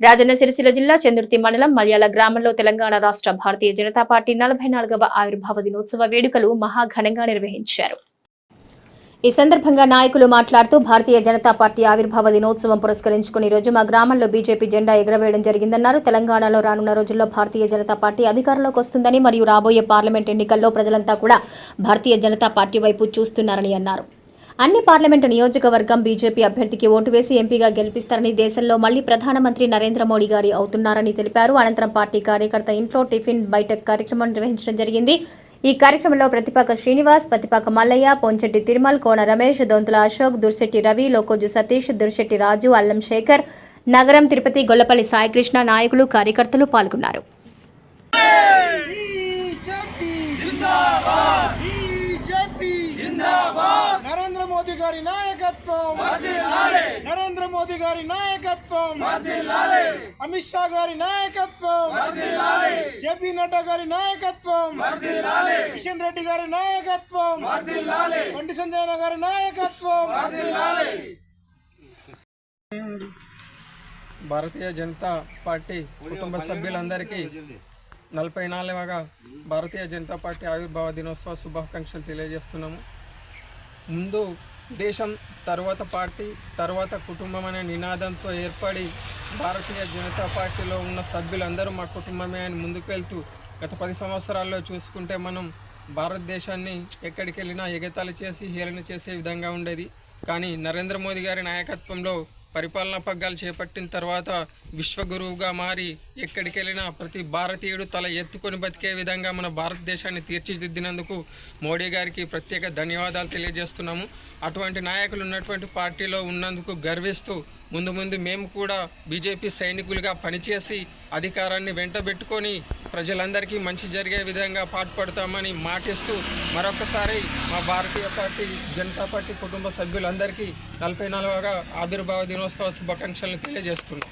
రాజన్న సిరిసిల్ల జిల్లా చందుర్తి మండలం మలయాళ గ్రామంలో తెలంగాణ రాష్ట్ర భారతీయ జనతా పార్టీ నలభై నాలుగవ ఆవిర్భావ దినోత్సవ వేడుకలు మహాఘనంగా నిర్వహించారు. ఈ సందర్భంగా నాయకులు మాట్లాడుతూ భారతీయ జనతా పార్టీ ఆవిర్భావ దినోత్సవం పురస్కరించుకుని ఈ రోజు మా గ్రామంలో బీజేపీ జెండా ఎగరవేయడం జరిగిందన్నారు. తెలంగాణలో రానున్న రోజుల్లో భారతీయ జనతా పార్టీ అధికారంలోకి వస్తుందని మరియు రాబోయే పార్లమెంట్ ఎన్నికల్లో ప్రజలంతా కూడా భారతీయ జనతా పార్టీ వైపు చూస్తున్నారని అన్నారు. అన్ని పార్లమెంటు నియోజకవర్గం బీజేపీ అభ్యర్థికి ఓటు వేసి ఎంపీగా గెలిపిస్తారని దేశంలో మళ్ళీ ప్రధానమంత్రి నరేంద్ర మోడీ గారి అవుతున్నారని తెలిపారు. అనంతరం పార్టీ కార్యకర్త ఇంట్లో టిఫిన్ బయటకు కార్యక్రమం నిర్వహించడం జరిగింది. ఈ కార్యక్రమంలో ప్రతిపాక శ్రీనివాస్ ప్రతిపాక మల్లయ్య పొంచెట్టి తిరుమల్ కోన రమేష్ దొంతుల అశోక్ దుర్శెట్టి రవి లోకోజు సతీష్ దుర్శెట్టి రాజు అల్లం శేఖర్ నగరం తిరుపతి గొల్లపల్లి సాయికృష్ణ నాయకులు కార్యకర్తలు పాల్గొన్నారు బీజేపీ జిందాబాద్ బీజేపీ జిందాబాద్ నరేంద్ర మోదీ గారి నాయకత్వం. నరేంద్ర మోదీ గారి నాయకత్వం. అమిత్ షా గారి నాయకత్వం. జేపీ నడ్డా గారి నాయకత్వం. కిషన్ రెడ్డి గారి నాయకత్వం. బండి సంజయ్ గారి నాయకత్వం. భారతీయ జనతా పార్టీ కుటుంబ సభ్యులందరికీ నలభై నాలుగవగా భారతీయ జనతా పార్టీ ఆవిర్భావ దినోత్సవ శుభాకాంక్షలు తెలియజేస్తున్నాము. ముందు దేశం తర్వాత పార్టీ తర్వాత కుటుంబం అనే నినాదంతో ఏర్పడి భారతీయ జనతా పార్టీలో ఉన్న సభ్యులందరూ మా కుటుంబమే అని ముందుకు వెళ్తూ గత పది సంవత్సరాల్లో చూసుకుంటే మనం భారతదేశాన్ని ఎక్కడికి వెళ్ళినా ఎగతాళి చేసి హేళన చేసే విధంగా ఉండేది. కానీ నరేంద్ర మోదీ గారి నాయకత్వంలో పరిపాలనా పగ్గాలు చేపట్టిన తర్వాత విశ్వగురువుగా మారి ఎక్కడికి వెళ్ళినా ప్రతి భారతీయుడు తల ఎత్తుకొని బతికే విధంగా మన భారతదేశాన్ని తీర్చిదిద్దినందుకు మోడీ గారికి ప్రత్యేక ధన్యవాదాలు తెలియజేస్తున్నాము. అటువంటి నాయకులు ఉన్నటువంటి పార్టీలో ఉన్నందుకు గర్విస్తూ ముందు ముందు మేము కూడా బీజేపీ సైనికులుగా పనిచేసి అధికారాన్ని వెంటబెట్టుకొని ప్రజలందరికీ మంచి జరిగే విధంగా పాటుపడతామని మాటిస్తూ మరొకసారి మా భారతీయ పార్టీ జనతా పార్టీ కుటుంబ సభ్యులందరికీ నలభై నాలుగవగా ఆవిర్భావ దినోత్సవ శుభాకాంక్షలను తెలియజేస్తున్నాం.